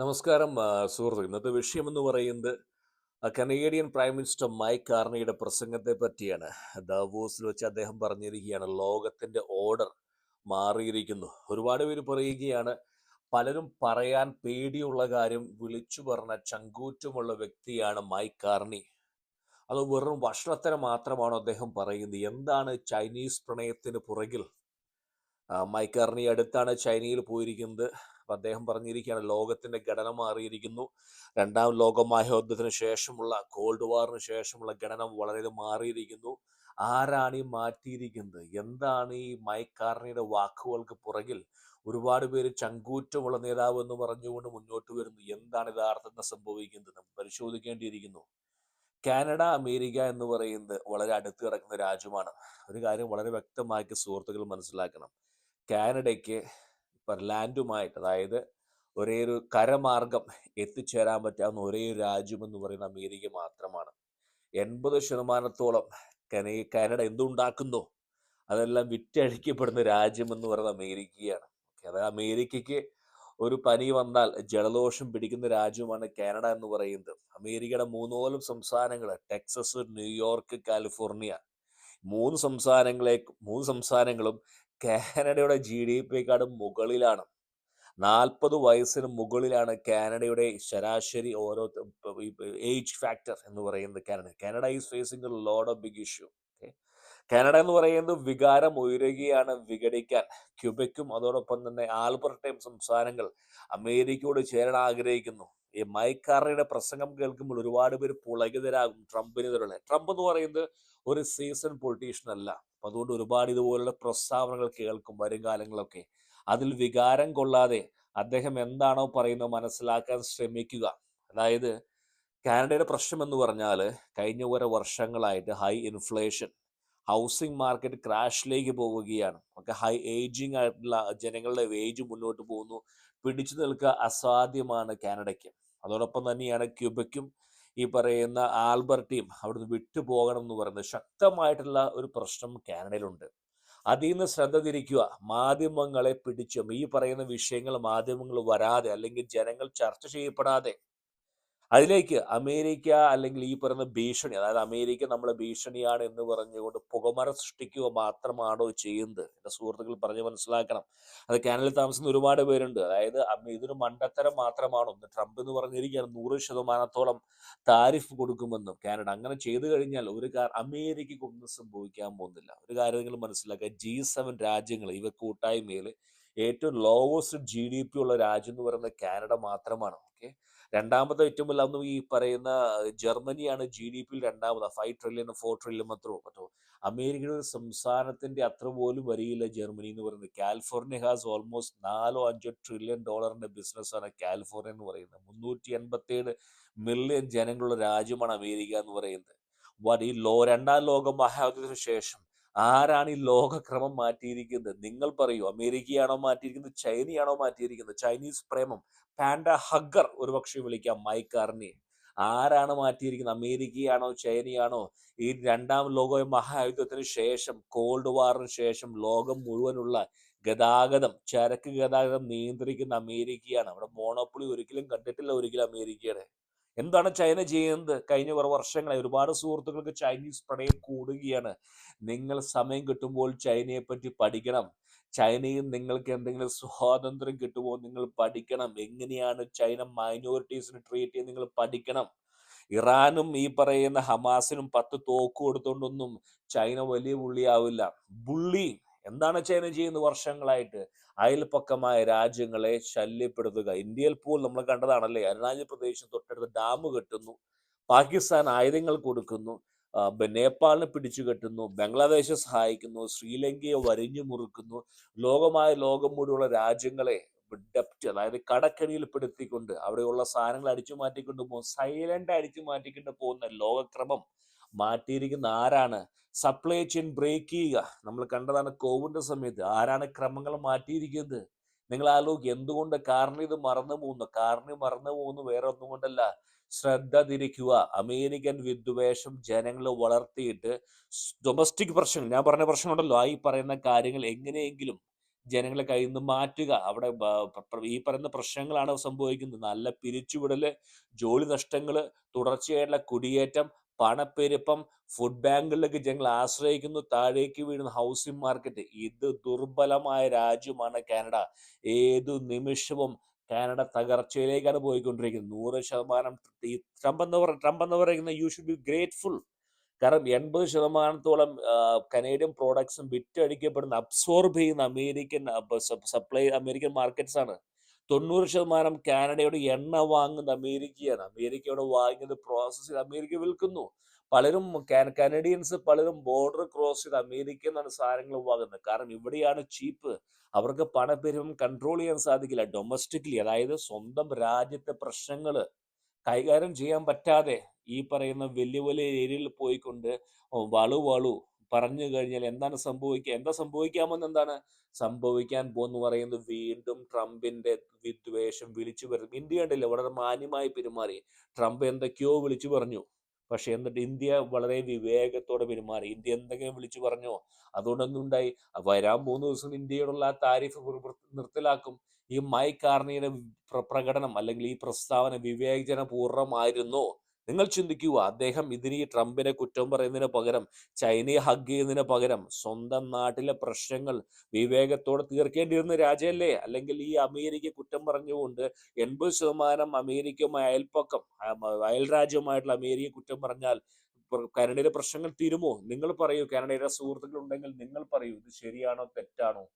നമസ്കാരം സുഹൃത്തു ഇന്നത്തെ വിഷയം എന്ന് പറയുന്നത് കനേഡിയൻ പ്രൈം മിനിസ്റ്റർ മൈക്ക് കാർണിയുടെ പ്രസംഗത്തെ പറ്റിയാണ്. ദാവോസിൽ വെച്ച് അദ്ദേഹം പറഞ്ഞിരിക്കുകയാണ് ലോകത്തിന്റെ ഓർഡർ മാറിയിരിക്കുന്നു. ഒരുപാട് പേര് പറയുകയാണ് പലരും പറയാൻ പേടിയുള്ള കാര്യം വിളിച്ചു പറഞ്ഞ ചങ്കൂറ്റമുള്ള വ്യക്തിയാണ് മൈക്ക് കാർണി അത് വെറും ഭക്ഷണത്തിന് മാത്രമാണോ അദ്ദേഹം പറയുന്നത്? എന്താണ് ചൈനീസ് പ്രണയത്തിന് പുറകിൽ? മൈക്ക് കാർണി അടുത്താണ് ചൈനയിൽ പോയിരിക്കുന്നത്. അപ്പൊ അദ്ദേഹം പറഞ്ഞിരിക്കുകയാണ് ലോകത്തിന്റെ ഘടന മാറിയിരിക്കുന്നു. രണ്ടാം ലോക മഹായുദ്ധത്തിന് ശേഷമുള്ള കോൾഡ് വാറിന് ശേഷമുള്ള ഘടന വളരെ മാറിയിരിക്കുന്നു. ആരാണ് ഈ മാറ്റിയിരിക്കുന്നത്? എന്താണ് ഈ മൈക്ക് കാർണിയുടെ വാക്കുകൾക്ക് പുറകിൽ ഒരുപാട് പേര് ചങ്കൂറ്റമുള്ള നേതാവ് എന്ന് പറഞ്ഞുകൊണ്ട് മുന്നോട്ട് വരുന്നു. എന്താണ് യഥാർത്ഥത്തിൽ സംഭവിക്കുന്നത്? നമുക്ക് പരിശോധിക്കേണ്ടിയിരിക്കുന്നു. കാനഡ അമേരിക്ക എന്ന് പറയുന്നത് വളരെ അടുത്ത് കിടക്കുന്ന രാജ്യമാണ്. ഒരു കാര്യം വളരെ വ്യക്തമാക്കി സുഹൃത്തുക്കൾ മനസ്സിലാക്കണം. കാനഡയ്ക്ക് ലാൻഡുമായിട്ട് അതായത് ഒരേ ഒരു കരമാർഗം എത്തിച്ചേരാൻ പറ്റാവുന്ന ഒരേ ഒരു രാജ്യം എന്ന് പറയുന്ന അമേരിക്ക മാത്രമാണ്. എൺപത് ശതമാനത്തോളം കന കാനഡ എന്തുണ്ടാക്കുന്നോ അതെല്ലാം വിറ്റഴിക്കപ്പെടുന്ന രാജ്യം എന്ന് പറയുന്നത് അമേരിക്കയാണ്. അതായത് അമേരിക്കയ്ക്ക് ഒരു പനി വന്നാൽ ജലദോഷം പിടിക്കുന്ന രാജ്യമാണ് കാനഡ എന്ന് പറയുന്നത്. അമേരിക്കയുടെ മൂന്നോളം സംസ്ഥാനങ്ങൾ ടെക്സസ് ന്യൂയോർക്ക് കാലിഫോർണിയ മൂന്ന് സംസ്ഥാനങ്ങളെ മൂന്ന് സംസ്ഥാനങ്ങളും കാനഡയുടെ ജി ഡി പിക്കാട് മുകളിലാണ്. നാൽപ്പത് വയസ്സിന് മുകളിലാണ് കാനഡയുടെ ശരാശരി ഓരോ ഏജ് ഫാക്ടർ എന്ന് പറയുന്നത് Canada. Canada is facing load of big issue. Canada എന്ന് പറയുന്നത് വികാരം ഉയരുകയാണ് വിഘടിക്കാൻ. ക്യൂബയ്ക്കും അതോടൊപ്പം തന്നെ ആൽബർട്ടയും സംസ്ഥാനങ്ങൾ അമേരിക്കയോട് ചേരാൻ ആഗ്രഹിക്കുന്നു. ഈ മൈക്കാറിയുടെ പ്രസംഗം കേൾക്കുമ്പോൾ ഒരുപാട് പേര് പുളകിതരാകും ട്രംപിനെതിരെ ട്രംപ് എന്ന് പറയുന്നത് ഒരു സീസൺ പൊളിറ്റീഷ്യൻ അല്ല. അതുകൊണ്ട് ഒരുപാട് ഇതുപോലുള്ള പ്രസ്താവനകൾ കേൾക്കും വരും കാലങ്ങളൊക്കെ. അതിൽ വികാരം കൊള്ളാതെ അദ്ദേഹം എന്താണോ പറയുന്നത് മനസ്സിലാക്കാൻ ശ്രമിക്കുക. അതായത് കാനഡയുടെ പ്രശ്നം എന്ന് പറഞ്ഞാൽ കഴിഞ്ഞ കുറെ വർഷങ്ങളായിട്ട് ഹൈ ഇൻഫ്ലേഷൻ ഹൗസിംഗ് മാർക്കറ്റ് ക്രാഷിലേക്ക് പോവുകയാണ്. ഒക്കെ ഹൈ ഏജിങ് ആയിട്ടുള്ള ജനങ്ങളുടെ വേജ് മുന്നോട്ട് പോകുന്നു. പിടിച്ചു നിൽക്കുക അസാധ്യമാണ് കാനഡയ്ക്ക്. അതോടൊപ്പം തന്നെയാണ് ക്യൂബയ്ക്കും ഈ പറയുന്ന ആൽബർട്ടിയും അവിടുന്ന് വിട്ടുപോകണം എന്ന് പറയുന്നത് ശക്തമായിട്ടുള്ള ഒരു പ്രശ്നം കാനഡയിലുണ്ട്. അതിൽ നിന്ന് ശ്രദ്ധ തിരിക്കുക മാധ്യമങ്ങളെ പിടിച്ചും ഈ പറയുന്ന വിഷയങ്ങൾ മാധ്യമങ്ങൾ വരാതെ അല്ലെങ്കിൽ ജനങ്ങൾ ചർച്ച ചെയ്യപ്പെടാതെ അതിലേക്ക് അമേരിക്ക അല്ലെങ്കിൽ ഈ പറയുന്ന ഭീഷണി അതായത് അമേരിക്ക നമ്മളെ ഭീഷണിയാണ് എന്ന് പറഞ്ഞുകൊണ്ട് പുകമറ സൃഷ്ടിക്കുക മാത്രമാണോ ചെയ്യുന്നത്? എന്റെ സുഹൃത്തുക്കൾ പറഞ്ഞ് മനസ്സിലാക്കണം. അത് കാനലിൽ താമസിക്കുന്ന ഒരുപാട് പേരുണ്ട്. അതായത് ഇതൊരു മണ്ടത്തരം മാത്രമാണോ. ഒന്ന് ട്രംപ് എന്ന് പറഞ്ഞിരിക്കുകയാണ് നൂറ് ശതമാനത്തോളം താരിഫ് കൊടുക്കുമെന്നും കാനഡ അങ്ങനെ ചെയ്തു കഴിഞ്ഞാൽ ഒരു കാര്യം അമേരിക്കയ്ക്ക് ഒന്നും സംഭവിക്കാൻ പോകുന്നില്ല. ഒരു കാര്യം നിങ്ങൾ മനസ്സിലാക്കുക ജി സെവൻ രാജ്യങ്ങൾ ഇവ കൂട്ടായ്മയിൽ ഏറ്റവും ലോവസ്റ്റ് ജി ഡി പി ഉള്ള രാജ്യം എന്ന് പറയുന്നത് കാനഡ മാത്രമാണ്. ഓക്കെ? രണ്ടാമത്തെ ഏറ്റവും വലിയ ഈ പറയുന്ന ജർമ്മനിയാണ് ജി ഡി പിയിൽ രണ്ടാമത്. ഫൈവ് ട്രില്യൺ ഫോർ ട്രില്യൺ മാത്രമോ മറ്റോ അമേരിക്കയുടെ ഒരു സംസ്ഥാനത്തിന്റെ അത്ര പോലും വരിയില്ല ജർമ്മനി എന്ന് പറയുന്നത്. കാലിഫോർണിയ ഹാസ് ഓൾമോസ്റ്റ് നാലോ അഞ്ചോ ട്രില്യൺ ഡോളറിന്റെ ബിസിനസ്സാണ് കാലിഫോർണിയ എന്ന് പറയുന്നത്. മുന്നൂറ്റി എൺപത്തി ഏഴ് മില്യൺ ജനങ്ങളുള്ള രാജ്യമാണ് അമേരിക്ക എന്ന് പറയുന്നത്. ഈ ലോ രണ്ടാം ലോക മഹായുദ്ധത്തിന് ശേഷം ആരാണ് ഈ ലോകക്രമം മാറ്റിയിരിക്കുന്നത്? നിങ്ങൾ പറയൂ. അമേരിക്കയാണോ മാറ്റിയിരിക്കുന്നത്? ചൈനയാണോ മാറ്റിയിരിക്കുന്നത്? ചൈനീസ് പ്രേമം. പാൻഡ ഹഗ്ഗർ ഒരു പക്ഷേ വിളിക്കാം മൈക്കാറിനെ ആരാണ് മാറ്റിയിരിക്കുന്നത്? അമേരിക്കയാണോ? ചൈനയാണോ? ഈ രണ്ടാം ലോക മഹായുദ്ധത്തിന് ശേഷം കോൾഡ് വാറിന് ശേഷം ലോകം മുഴുവനുള്ള ഗതാഗതം ചരക്ക് ഗതാഗതം നിയന്ത്രിക്കുന്ന അമേരിക്കയാണ്. അവിടെ മോണോപ്പൊളി ഒരിക്കലും കണ്ടിട്ടില്ല ഒരിക്കലും അമേരിക്കയുടെ. എന്താണ് ചൈന ചെയ്യുന്നത്? കഴിഞ്ഞ കുറേ വർഷങ്ങളായി ഒരുപാട് സുഹൃത്തുക്കൾക്ക് ചൈനീസ് പ്രണയം കൂടുകയാണ്. നിങ്ങൾ സമയം കിട്ടുമ്പോൾ ചൈനയെ പറ്റി പഠിക്കണം. ചൈനയിൽ നിങ്ങൾക്ക് എന്തെങ്കിലും സ്വാതന്ത്ര്യം കിട്ടുമോ നിങ്ങൾ പഠിക്കണം. എങ്ങനെയാണ് ചൈന മൈനോറിറ്റീസിനെ ട്രീറ്റ് ചെയ്യുന്നത് നിങ്ങൾ പഠിക്കണം. ഇറാനും ഈ പറയുന്ന ഹമാസിനും പത്ത് തോക്ക് കൊടുത്തോണ്ടൊന്നും ചൈന വലിയ പുള്ളിയാവില്ല. ബുള്ളി എന്താണ് ചൈന ചെയ്യുന്നത്? വർഷങ്ങളായിട്ട് അയൽപ്പക്കമായ രാജ്യങ്ങളെ ശല്യപ്പെടുത്തുക. ഇന്ത്യയിൽ പോലും നമ്മൾ കണ്ടതാണല്ലേ? അരുണാചൽ പ്രദേശ് തൊട്ടടുത്ത് ഡാം കെട്ടുന്നു. പാകിസ്ഥാൻ ആയുധങ്ങൾ കൊടുക്കുന്നു. നേപ്പാളിനെ പിടിച്ചു കെട്ടുന്നു. ബംഗ്ലാദേശെ സഹായിക്കുന്നു. ശ്രീലങ്കയെ വരിഞ്ഞു മുറുക്കുന്നു. ലോകമായ ലോകം മുഴുവനുള്ള രാജ്യങ്ങളെ ഡെപ്റ്റ് അതായത് കടക്കണിയിൽ പെടുത്തിക്കൊണ്ട് അവിടെയുള്ള സാധനങ്ങൾ അടിച്ചു മാറ്റിക്കൊണ്ട് പോകും സൈലന്റ് അടിച്ചു മാറ്റിക്കൊണ്ട് പോകുന്ന ലോകക്രമം മാറ്റിയിരിക്കുന്ന ആരാണ്? സപ്ലൈ ചെയിൻ ബ്രേക്ക് ചെയ്യുക. നമ്മൾ കണ്ടതാണ് കോവിഡിന്റെ സമയത്ത്. ആരാണ് ക്രമങ്ങൾ മാറ്റിയിരിക്കുന്നത്? നിങ്ങൾ ആലോചിക്കുക എന്തുകൊണ്ട് കാരണം ഇത് മറന്നു പോകുന്നു കാരണം മറന്നു പോകുന്നു വേറെ ഒന്നും കൊണ്ടല്ല. ശ്രദ്ധ തിരിക്കുക. അമേരിക്കൻ വിദ്വേഷം ജനങ്ങൾ വളർത്തിയിട്ട് ഡൊമസ്റ്റിക് പ്രശ്നം ഞാൻ പറഞ്ഞ പ്രശ്നമുണ്ടല്ലോ. ആ ഈ പറയുന്ന കാര്യങ്ങൾ എങ്ങനെയെങ്കിലും ജനങ്ങളെ കയ്യിൽ നിന്ന് മാറ്റുക. അവിടെ ഈ പറയുന്ന പ്രശ്നങ്ങളാണ് സംഭവിക്കുന്നത്. നല്ല പിരിച്ചുവിടൽ ജോലി നഷ്ടങ്ങൾ തുടർച്ചയായിട്ടുള്ള കുടിയേറ്റം പണപ്പെരുപ്പം ഫുഡ് ബാങ്കുകളിലേക്ക് ജനങ്ങൾ ആശ്രയിക്കുന്നു താഴേക്ക് വീഴുന്ന ഹൗസിംഗ് മാർക്കറ്റ് ഇത് ദുർബലമായ രാജ്യമാണ് കാനഡ. ഏതു നിമിഷവും കാനഡ തകർച്ചയിലേക്കാണ് പോയിക്കൊണ്ടിരിക്കുന്നത്. നൂറ് ശതമാനം ഈ ട്രംപ് എന്ന് പറ ട്രംപ് എന്ന് പറയുന്ന യു ഷുഡ് ബി ഗ്രേറ്റ്ഫുൾ കാരണം എൺപത് ശതമാനത്തോളം കനേഡിയൻ പ്രോഡക്ട്സും വിറ്റഴിക്കപ്പെടുന്ന അബ്സോർബ് ചെയ്യുന്ന അമേരിക്കൻ സപ്ലൈ അമേരിക്കൻ മാർക്കറ്റ്സ് ആണ്. തൊണ്ണൂറ് ശതമാനം കാനഡയുടെ എണ്ണ വാങ്ങുന്നത് അമേരിക്കയാണ്. അമേരിക്കയുടെ വാങ്ങുന്നത് പ്രോസസ്സ് ചെയ്ത് അമേരിക്ക വിൽക്കുന്നു. പലരും കാന- കനഡിയൻസ് പലരും ബോർഡർ ക്രോസ് ചെയ്ത് അമേരിക്കയിൽ നിന്നാണ് സാധനങ്ങൾ വാങ്ങുന്നത്. കാരണം ഇവിടെയാണ് ചീപ്പ് അവർക്ക് പണപ്പെരുവം കൺട്രോൾ ചെയ്യാൻ സാധിക്കില്ല. ഡൊമസ്റ്റിക്കലി അതായത് സ്വന്തം രാജ്യത്തെ പ്രശ്നങ്ങൾ കൈകാര്യം ചെയ്യാൻ പറ്റാതെ ഈ പറയുന്ന വലിയ വലിയ ഏരിയയിൽ പോയിക്കൊണ്ട് വളു വളു പറഞ്ഞു കഴിഞ്ഞാൽ എന്താണ് സംഭവിക്കുക എന്താ സംഭവിക്കാമെന്ന് എന്താണ്? സംഭവിക്കാൻ പോന്ന് പറയുന്നത് വീണ്ടും ട്രംപിന്റെ വിദ്വേഷം വിളിച്ചു വരും ഇന്ത്യ ഉണ്ടല്ലോ വളരെ മാന്യമായി പെരുമാറി. ട്രംപ് എന്തൊക്കെയോ വിളിച്ചു പറഞ്ഞു. പക്ഷെ എന്നിട്ട് ഇന്ത്യ വളരെ വിവേകത്തോടെ പെരുമാറി. ഇന്ത്യ എന്തെങ്കിലും വിളിച്ചു പറഞ്ഞോ? അതുകൊണ്ടൊന്നും ഉണ്ടായി. വരാൻ മൂന്ന് ദിവസം ഇന്ത്യയോടുള്ള ആ താരിഫ് നിർത്തലാക്കും. ഈ മൈ കാർണിയുടെ പ്രകടനം അല്ലെങ്കിൽ ഈ പ്രസ്താവന വിവേചനപൂർവമായിരുന്നു നിങ്ങൾ ചിന്തിക്കുക അദ്ദേഹം ഇതിന് ഈ ട്രംപിനെ കുറ്റം പറയുന്നതിന് പകരം ചൈനയെ ഹഗ് ചെയ്യുന്നതിന് പകരം സ്വന്തം നാട്ടിലെ പ്രശ്നങ്ങൾ വിവേകത്തോടെ തീർക്കേണ്ടിയിരുന്ന രാജ്യമല്ലേ അല്ലെങ്കിൽ ഈ അമേരിക്ക കുറ്റം പറഞ്ഞുകൊണ്ട് എൺപത് ശതമാനം അമേരിക്കയുമായി അയൽപ്പക്കം അയൽ രാജ്യമായിട്ടുള്ള അമേരിക്ക കുറ്റം പറഞ്ഞാൽ കാനഡയിലെ പ്രശ്നങ്ങൾ തീരുമോ? നിങ്ങൾ പറയൂ. കാനഡയുടെ സുഹൃത്തുക്കൾ ഉണ്ടെങ്കിൽ നിങ്ങൾ പറയൂ. ഇത് ശരിയാണോ? തെറ്റാണോ?